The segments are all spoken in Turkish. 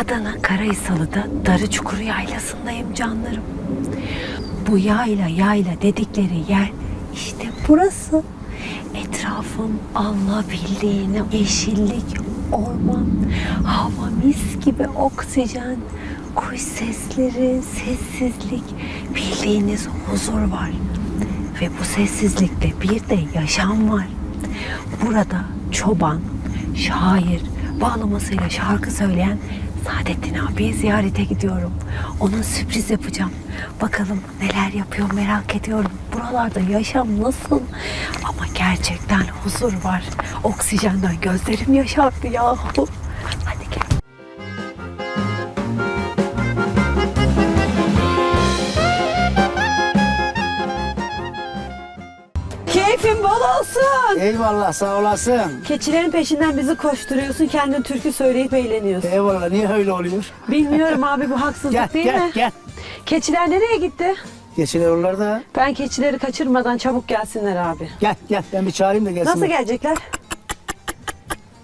Adana Karahisalı'da Darıçukuru Yaylası'ndayım canlarım. Bu yayla yayla dedikleri yer işte burası. Etrafım Allah bildiğini yeşillik, orman, hava mis gibi oksijen, kuş sesleri, sessizlik, bildiğiniz huzur var. Ve bu sessizlikte bir de yaşam var. Burada çoban, şair, bağlamasıyla şarkı söyleyen Saadettin abiyi ziyarete gidiyorum. Ona sürpriz yapacağım. Bakalım neler yapıyor merak ediyorum. Buralarda yaşam nasıl? Ama gerçekten huzur var. Oksijenden gözlerim yaşardı yahu. Bol olsun. Eyvallah sağ olasın. Keçilerin peşinden bizi koşturuyorsun. Kendin türkü söyleyip eğleniyorsun. Eyvallah niye öyle oluyor? Bilmiyorum abi bu haksızlık Gel değil gel mi? gel. Keçiler nereye gitti? Geçiler oralarda. Ben keçileri kaçırmadan çabuk gelsinler abi. Gel gel ben bir çağırayım da gelsin. Nasıl gelecekler?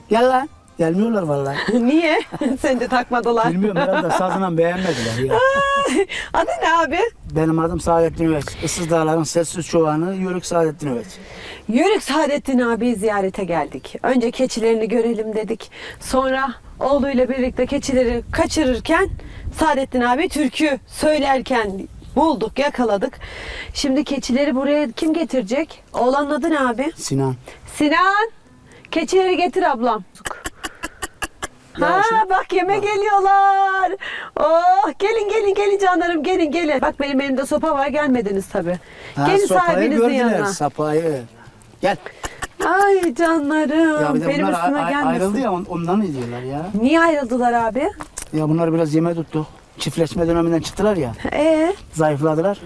Gel lan. Gelmiyorlar vallahi. Niye? Seni de takmadılar. Bilmiyorum herhalde sazından beğenmediler ya. Adı ne abi? Benim adım Saadettin Öveç. Issız Dağlar'ın sessiz çoğanı Yörük Saadettin Öveç. Yörük Saadettin abi ziyarete geldik. Önce keçilerini görelim dedik. Sonra oğluyla birlikte keçileri kaçırırken Saadettin abi türkü söylerken bulduk, yakaladık. Şimdi keçileri buraya kim getirecek? Oğlanın adı ne abi? Sinan. Sinan, keçileri getir ablam. Ha Ya şu- bak yeme geliyorlar. Oh gelin gelin gelin canlarım gelin gelin. Bak benim elimde sopa var gelmediniz tabi. Ha, gelin sopayı sahibinizin yanına. Sapayı. Gel. Ay canlarım Ya bir de benim bunlar üstüme gelmesin. ayrıldı ya on- ondan mı diyorlar ya? Niye ayrıldılar abi? Ya bunlar biraz yeme tuttu. Çiftleşme döneminden çıktılar ya. Ee, Zayıfladılar.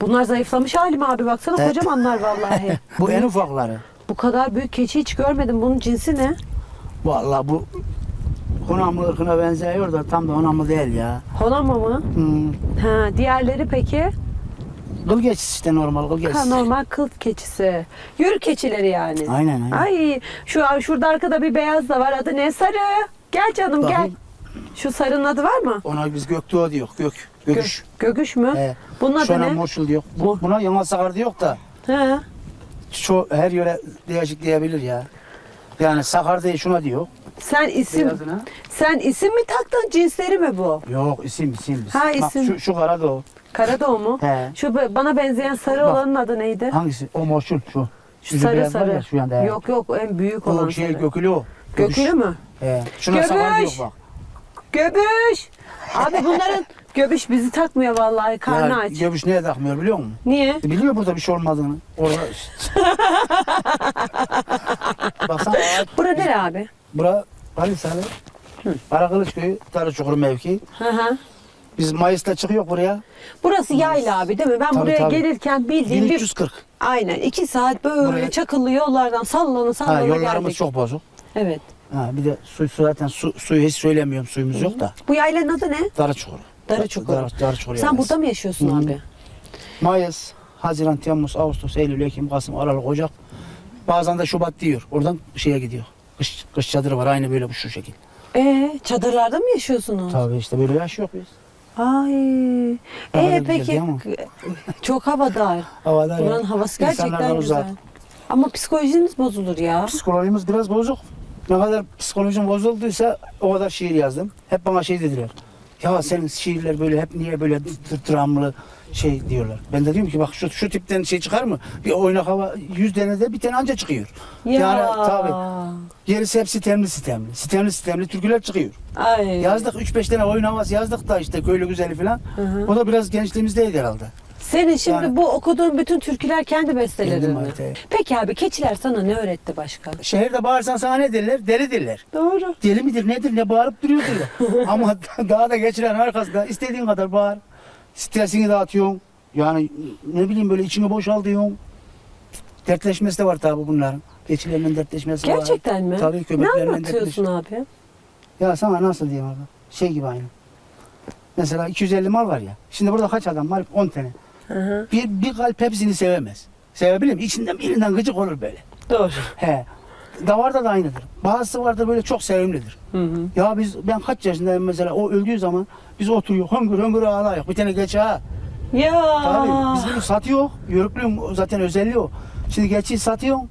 bunlar zayıflamış halim abi baksana Evet. kocamanlar vallahi. Bu en ufakları. Bu kadar büyük keçi hiç görmedim. Bunun cinsi ne? Vallahi bu Honamlı ırkına benziyor da tam da Honamlı değil ya. Honama mı? Hmm. Ha, diğerleri peki? Kıl geçisi işte normal kıl Ha, geçisi. normal kıl keçisi. Yürü keçileri yani. Aynen aynen. Ay şu şurada arkada bir beyaz da var. Adı ne? Sarı. Gel canım gel. Bakayım. Şu sarının adı var mı? Ona biz göktuğ diyor. Gök. Göküş. Gö- gögüş mü? He. Bunun adı Şuna ne? moşul diyor. Bu- Bu, buna yamal sakar diyor da Ha. şu her yöre değişik diyebilir ya. Yani sakar değil şuna diyor. Sen isim Beyazına. sen isim mi taktın? Cinsleri mi bu? Yok isim isim. Ha, Bak, isim. şu, şu kara da o. Karadoğu mu? He. Şu be- bana benzeyen sarı Bak. olanın adı neydi? Hangisi? O moşul şu. Şu Yüzü sarı beyaz var sarı. ya şu yanda. he. Yok yok en büyük olan O şey sarı. gökülü o. Gökülü mü? He. Şuna Göbüş. bak. Göbüş. Abi bunların göbüş bizi takmıyor vallahi karnı Ya, aç. göbüş neye takmıyor biliyor musun? Niye? Biliyor burada bir şey olmadığını. Orada... Baksana ağaç. Bura nere abi? Bura Kalisalı. Karakılıç köyü, Darıçukur mevki. Hı hı. Biz Mayıs'ta çıkıyor buraya. Burası yayla abi değil mi? Ben Tabii, buraya tabii. gelirken bildiğim bir 1340. aynen iki saat böyle Buraya- çakıllı yollardan sallana Ha, sallana yollarımız geldik. çok bozuk. Evet. Ha, bir de su, su zaten su, suyu hiç söylemiyorum suyumuz yok da. Bu yaylanın adı ne? Darıçukur. Darıçukur. Dar, Darıçukur Sen burada mı yaşıyorsun hı. abi? Mayıs, Haziran, Temmuz, Ağustos, Eylül, Ekim, Kasım, Aralık, Ocak. Bazen de Şubat diyor. Oradan şeye gidiyor. Kış, kış çadırı var aynı böyle bu şu şekil. Ee, çadırlarda mı yaşıyorsunuz? Tabii işte böyle yaşıyor biz. Ay. Ee peki çok havadar. Havadar Buranın ya. havası gerçekten güzel. uzak. Ama psikolojiniz bozulur ya. Psikolojimiz biraz bozuk. Ne kadar psikolojim bozulduysa o kadar şiir yazdım. Hep bana şey dediler. Ya senin şiirler böyle hep niye böyle dramlı şey diyorlar. Ben de diyorum ki bak şu, şu tipten şey çıkar mı? Bir oynak hava yüz tane de bir tane anca çıkıyor. Ya. Yani tabii. Gerisi hep sitemli sitemli. Sitemli sitemli türküler çıkıyor. Ay. Yazdık 3-5 tane oyun havası yazdık da işte köylü güzeli falan. hı. O da biraz gençliğimizdeydi herhalde. Senin şimdi Yani- bu okuduğun bütün türküler kendi bestelerin mi? Peki abi keçiler sana ne öğretti başka? Şehirde bağırsan sana ne derler? Deli derler. Doğru. Deli midir nedir ne bağırıp duruyor derler. Ama daha da geçiren arkasında istediğin kadar bağır. Stresini dağıtıyorsun. Yani ne bileyim böyle içini boşaltıyorsun. Dertleşmesi de var tabi bunların. Geçilerinin dertleşmesi var. Gerçekten mi? Tabii Ne köpeklerinin anlatıyorsun abi? Ya sana nasıl diyeyim abi? Şey gibi aynı. Mesela 250 mal var ya. Şimdi burada kaç adam var? 10 tane. Hı hı. Bir, bir kalp hepsini sevemez. Sevebilir mi? İçinden birinden gıcık olur böyle. Doğru. He. Davarda da aynıdır. Bazısı vardır böyle çok sevimlidir. Hı hı. Ya biz ben kaç yaşındayım mesela o öldüğü zaman biz oturuyor hıngır hıngır ağlıyor. Bir tane geç ha. Ya. Tabii biz bunu satıyor. Yörüklüğün zaten özelliği o. Şimdi geçiyi satıyorsun.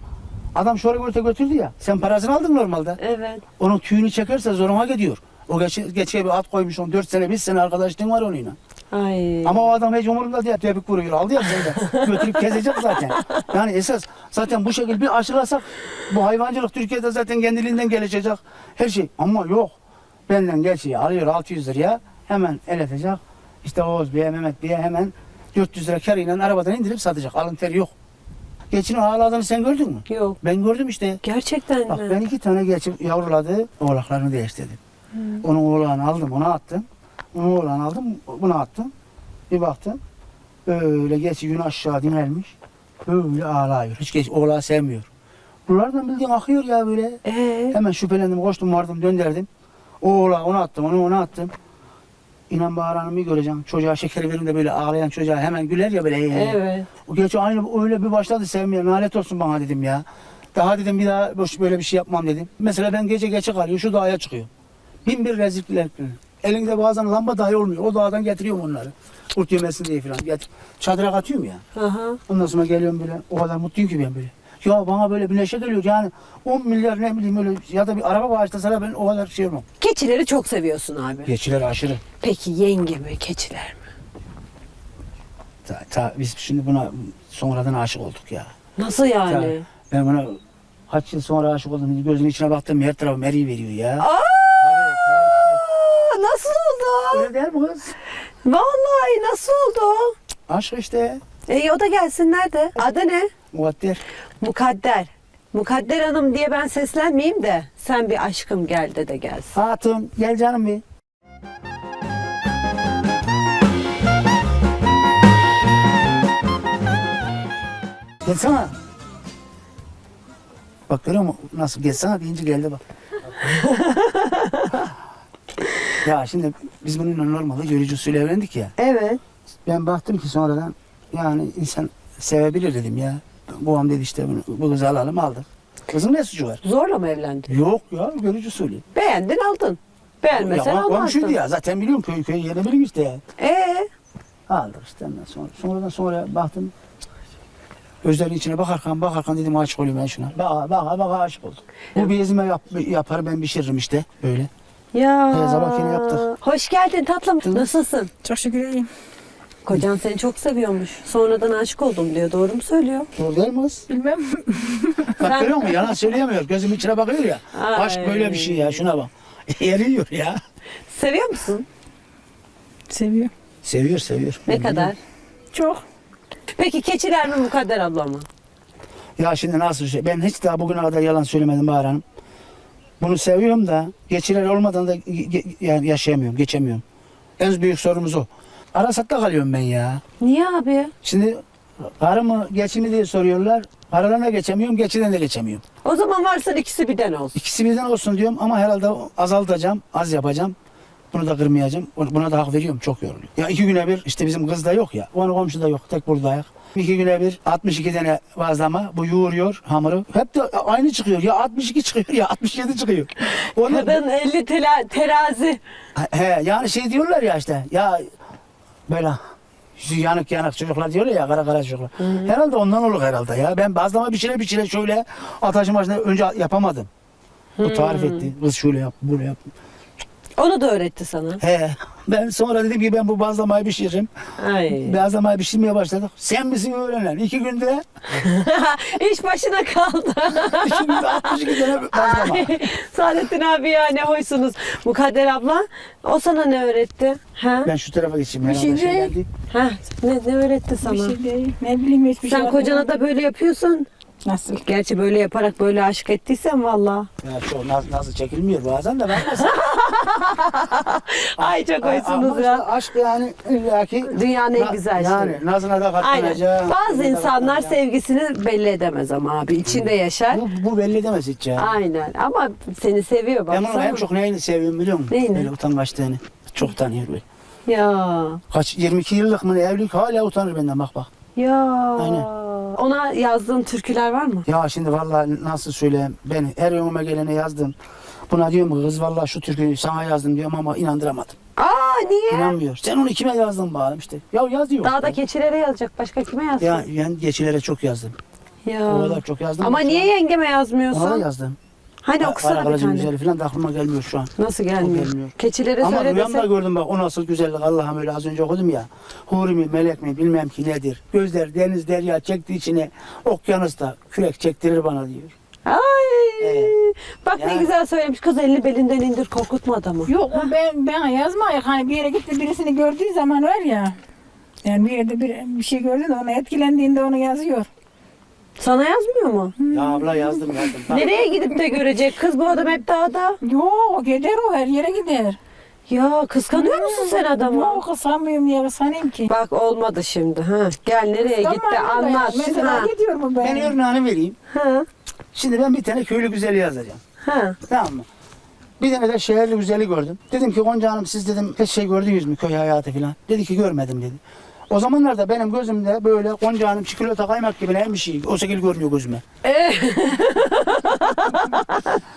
Adam şöyle götü götürdü ya. Sen parasını aldın normalde. Evet. Onun tüyünü çekerse zoruma gidiyor. O geçe, geçeye bir at koymuş on 4 sene 5 sene arkadaşlığın var onunla. Ay. Ama o adam hiç umurunda değil. Tebrik vuruyor. Aldı ya seni de. Götürüp kesecek zaten. Yani esas zaten bu şekilde bir aşılasak bu hayvancılık Türkiye'de zaten kendiliğinden gelişecek. Her şey. Ama yok. Benden geçiyor. Alıyor 600 liraya. Hemen el edecek. İşte Oğuz Bey'e, Mehmet Bey'e hemen 400 lira karıyla arabadan indirip satacak. Alın teri yok. Geçinin ağladığını sen gördün mü? Yok. Ben gördüm işte. Gerçekten Bak mi? ben iki tane geçim yavruladı. Oğlaklarını değiştirdim. Onun oğlağını aldım ona attım. Onun oğlağını aldım buna attım. Bir baktım. Böyle geçi gün aşağı dinelmiş. Böyle ağlıyor. Hiç geç oğlağı sevmiyor. Bunlardan bildiğin akıyor ya böyle. Ee, Hemen şüphelendim, koştum vardım, döndürdüm. O oğlağı ona attım, onu ona attım. İnan bağıranımı göreceğim. Çocuğa şeker verin de böyle ağlayan çocuğa hemen güler ya böyle. evet. O geçi aynı öyle bir başladı sevmeye. Nalet olsun bana dedim ya. Daha dedim bir daha boş böyle bir şey yapmam dedim. Mesela ben gece geçe kalıyor şu dağa çıkıyor. Bin bir rezillikler. Elinde bazen lamba dahi olmuyor. O dağdan getiriyorum onları. Kurt yemesin diye falan. Getir. Çadıra katıyorum ya. Aha. Ondan sonra geliyorum böyle. O kadar mutluyum ki ben böyle. Ya bana böyle bir neşe geliyor yani 10 milyar ne bileyim öyle ya da bir araba bağışlasana ben o kadar şey olmam. Keçileri çok seviyorsun abi. Geçiler aşırı. Peki yenge mi, keçiler mi? Ta, ta- biz şimdi buna sonradan aşık olduk ya. Nasıl yani? Ta- ben buna kaç yıl sonra aşık oldum. Gözümün içine baktım her tarafım eriyi veriyor ya. Aa, nasıl oldu? Öyle değil mi kız? Vallahi nasıl oldu? Aşk işte. E o da gelsin nerede? Adı ne? Mukadder. Mukadder. Mukadder Hanım diye ben seslenmeyeyim de sen bir aşkım gel de de gelsin. Hatun gel canım bir. Gelsene. Bak görüyor musun? Nasıl gelsene deyince geldi bak. ya şimdi biz bununla normalde görücü usulü evlendik ya. Evet. Ben baktım ki sonradan yani insan sevebilir dedim ya. Babam dedi işte bunu, bu kızı alalım aldık. Kızın ne suçu var? Zorla mı evlendin? Yok ya görücü usulü. Beğendin aldın. Beğenmesen ya, komşuydu almazdın. ya zaten biliyorum köy köy yeri benim işte ya. Ee, Aldık işte ondan sonra. Sonradan sonra baktım. Gözlerin içine bakarken bakarken dedim aşık olayım ben şuna. Baka baka baka aşık oldum. Bu bir ezme yap, yapar ben pişiririm işte böyle. Ya. Evet, sabah yine yaptık. Hoş geldin tatlım. Nasılsın? Çok şükür iyiyim. Kocan seni çok seviyormuş. Sonradan aşık oldum diyor. Doğru mu söylüyor? Doğru değil mi kız? Bilmem. Bak görüyor musun? Yalan söyleyemiyor. Gözüm içine bakıyor ya. Ay. Aşk böyle bir şey ya. Şuna bak. Eriyor ya. Seviyor musun? Seviyor. Seviyor seviyor. Ne Ben kadar? Çok. Peki keçiler mi Mukadder abla mı? Ya şimdi nasıl şey? Ben hiç daha bugüne kadar yalan söylemedim Bahar Hanım. Bunu seviyorum da geçiler olmadan da ge- yani yaşayamıyorum, geçemiyorum. En büyük sorumuz o. Arasat'ta kalıyorum ben ya. Niye abi? Şimdi karı mı geçi mi diye soruyorlar. Da geçemiyorum, geçiden de geçemiyorum. O zaman varsa ikisi birden olsun. İkisi birden olsun diyorum ama herhalde azaltacağım, az yapacağım. Bunu da kırmayacağım. Buna da hak veriyorum. Çok yoruluyor. Ya iki güne bir işte bizim kız da yok ya. Onun komşu da yok. Tek buradayız. İki güne bir 62 tane bazlama. Bu yoğuruyor hamuru. Hep de aynı çıkıyor. Ya 62 çıkıyor ya 67 çıkıyor. Onu, Kadın 50 tela, terazi. he, yani şey diyorlar ya işte. Ya böyle yüzü yanık yanık çocuklar diyorlar ya kara kara çocuklar. Herhalde ondan olur herhalde ya. Ben bazlama bir şeyler şöyle ataşın başına önce yapamadım. Bu tarif etti. Kız şöyle yap, böyle yap. Onu da öğretti sana. He. Ben sonra dedim ki ben bu bazlamayı pişiririm. Ay. Bazlamayı pişirmeye başladık. Sen misin öğrenen? İki günde, İş başına kaldı. iki günde 62 tane bazlama. Ay, Saadettin abi ya ne hoysunuz. Mukadder abla o sana ne öğretti? Ha? Ben şu tarafa geçeyim. Bir herhalde şey geldi. Ha? Ne, ne öğretti sana? Bir şey değil. Ne bileyim hiçbir şey Sen kocana da böyle yapıyorsun. Nasıl? Gerçi böyle yaparak böyle aşık ettiysen valla. Ya şu nasıl, nasıl çekilmiyor bazen de bakmasın. Ay çok işte ya. aşk yani illaki. Dünyanın en güzel Yani şeyi. nazına da Aynen. katlanacak. Bazı nazına da insanlar katlanacak. sevgisini belli edemez ama abi. içinde yaşar. Bu, bu belli demez hiç ya. Aynen ama seni seviyor Ben bunu baksana. en çok neyini seviyorum biliyor musun? Neyini? Böyle utangaçlığını. Çok tanıyor böyle. Ya. Kaç 22 yıllık mı ne evlilik hala utanır benden bak bak. Ya. Aynen. Ona yazdığın türküler var mı? Ya şimdi vallahi nasıl söyleyeyim ben her önüme gelene yazdım. Buna diyorum kız vallahi şu türküyü sana yazdım diyorum ama inandıramadım. Aa niye? İnanmıyor. Sen onu kime yazdın bakalım işte. Ya yazıyor. Dağda keçilere yazacak. Başka kime yazsın? Ya ben geçilere çok yazdım. Ya. O kadar çok yazdım. Ama niye yengeme Ona da yazmıyorsun? yazdım. Hadi okusana bir Karakalacın tane. güzeli falan da aklıma gelmiyor şu an. Nasıl gelmiyor? gelmiyor. Keçilere Ama söyle rüyamda desek. gördüm bak o nasıl güzellik Allah'ım öyle az önce okudum ya. Huri mi melek mi bilmem ki nedir. Gözler deniz derya çekti içine okyanusta kürek çektirir bana diyor. Ay. Evet. Bak ne Yani- güzel söylemiş. Kız elini belinden indir korkutma adamı. Yok o ben ben yazmayayım. Hani bir yere gitti birisini gördüğü zaman var ya. Yani bir yerde bir, bir şey gördün de ona etkilendiğinde onu yazıyor. Sana yazmıyor mu? Ya abla yazdım yazdım. Bak, Nereye gidip de görecek? Kız bu adam hep dağda. Yok gider o her yere gider. Ya kıskanıyor musun sen adamı? Yok kısamıyorum ya kısanayım ki. Bak olmadı şimdi. Ha. Gel nereye gitti anlat. Mesela Ha. gidiyor mu ben? ben örneğini vereyim. Ha. Şimdi ben bir tane köylü güzeli yazacağım. Ha. Tamam mı? Bir tane de şehirli güzeli gördüm. Dedim ki Gonca Hanım siz dedim hiç şey gördünüz mü köy hayatı falan. Dedi ki görmedim dedi. O zamanlarda benim gözümde böyle Gonca Hanım çikolata kaymak gibi ne bir şey. O şekilde görünüyor gözüme. Ee,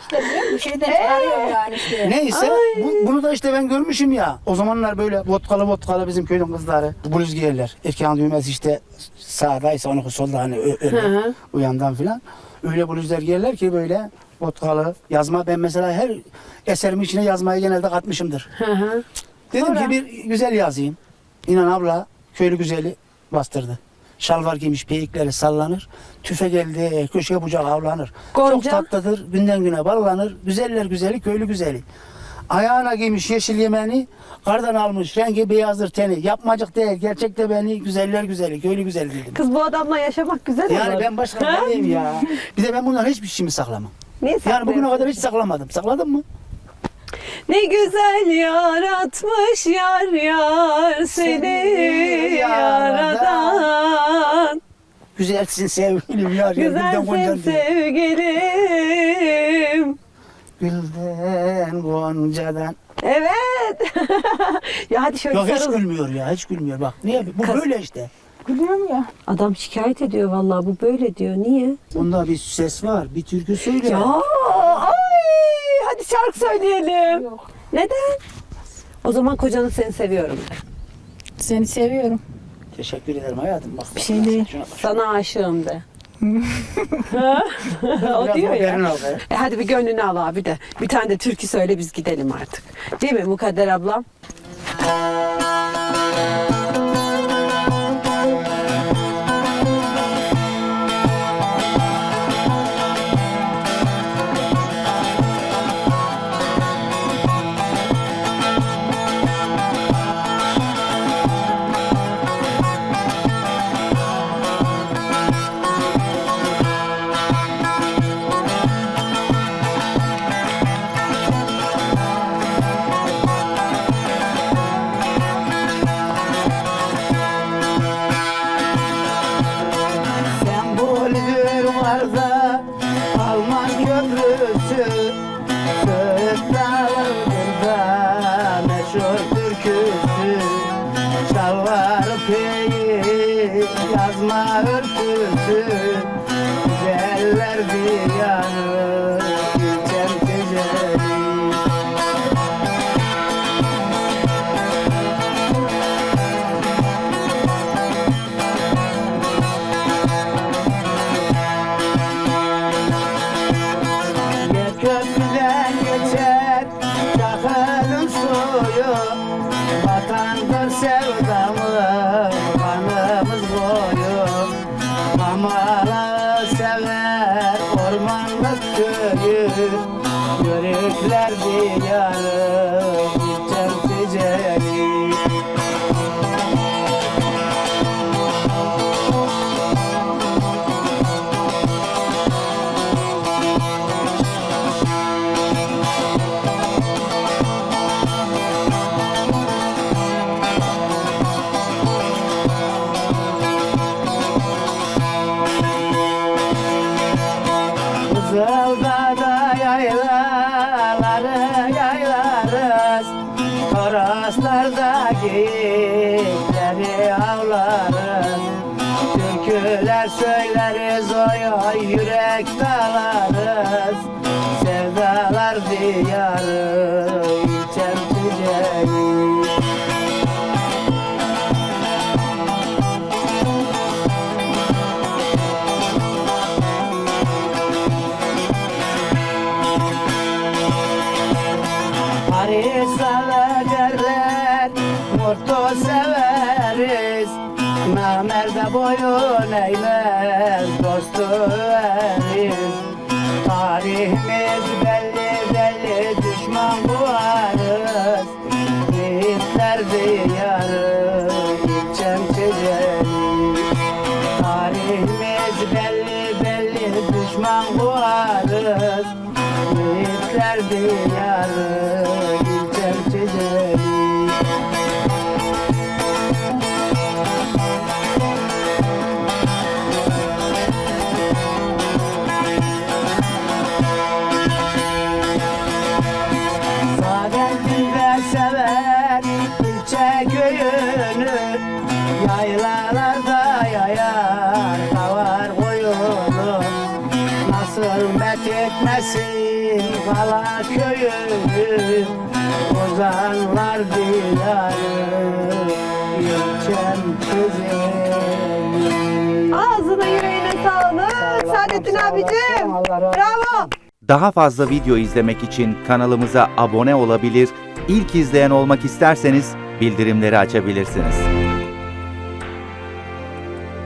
İşte bir şeyden çıkarıyor yani işte. Neyse bu- bunu da işte ben görmüşüm ya. O zamanlar böyle vodkalı vodkalı bizim köyün kızları bluz giyerler. Erkeğin düğmesi işte sağdaysa onu solda hani öyle hı. uyandan filan. Öyle bluzlar giyerler ki böyle vodkalı yazma. Ben mesela her eserimin içine yazmayı genelde katmışımdır. hı hı. Dedim Sonra? ki bir güzel yazayım. İnan abla köylü güzeli bastırdı. Şalvar giymiş peyikleri sallanır. Tüfe geldi köşe bucak avlanır. Gonca? Çok tatlıdır günden güne ballanır. Güzeller güzeli köylü güzeli. Ayağına giymiş yeşil yemeni. Kardan almış rengi beyazdır teni. Yapmacık değil gerçekte beni güzeller güzeli köylü güzeli dedim. Kız bu adamla yaşamak güzel Yani olur. ben başka ne diyeyim ya. Bir de ben bundan hiçbir şeyimi saklamam. Niye Yani bugüne kadar hiç saklamadım. Sakladın mı? Ne güzel yaratmış yar yar seni Seni yaradan. Güzelsin sevgilim yar yar gülden Güzelsin sevgilim. Gülden goncadan. Evet. ya hadi şöyle Yok hiç sarılın. gülmüyor ya hiç gülmüyor bak. Niye? Bu Kız- böyle işte. Gidiyorum ya. Adam şikayet ediyor vallahi bu böyle diyor. Niye? Bunda bir ses var. Bir türkü söyle. Ya hadi şarkı söyleyelim. Yok. Neden? O zaman kocanı seni seviyorum. de. Seni seviyorum. Teşekkür ederim hayatım. Bak, Bir şey değil. Sana aşığım de. O diyor ya. E hadi bir gönlünü al abi de. Bir tane de türkü söyle biz gidelim artık. Değil mi Mukadder ablam? Meşhur türküsü Şalvar peyi yazma örtüsü Güzeller diyarı akan bersel boyun eğmez, dostu veriz Tarihimiz belli belli, düşman buharız. Yiğitler diyarı, içem çiçeği Tarihimiz belli belli düşman buharız. Yiğitler diyarı etmesin kala köyünü Ozanlar diyarı ilçem çizelim Ağzına yüreğine sağlık. Saadettin abicim. Bravo. Daha fazla video izlemek için kanalımıza abone olabilir, ilk izleyen olmak isterseniz bildirimleri açabilirsiniz.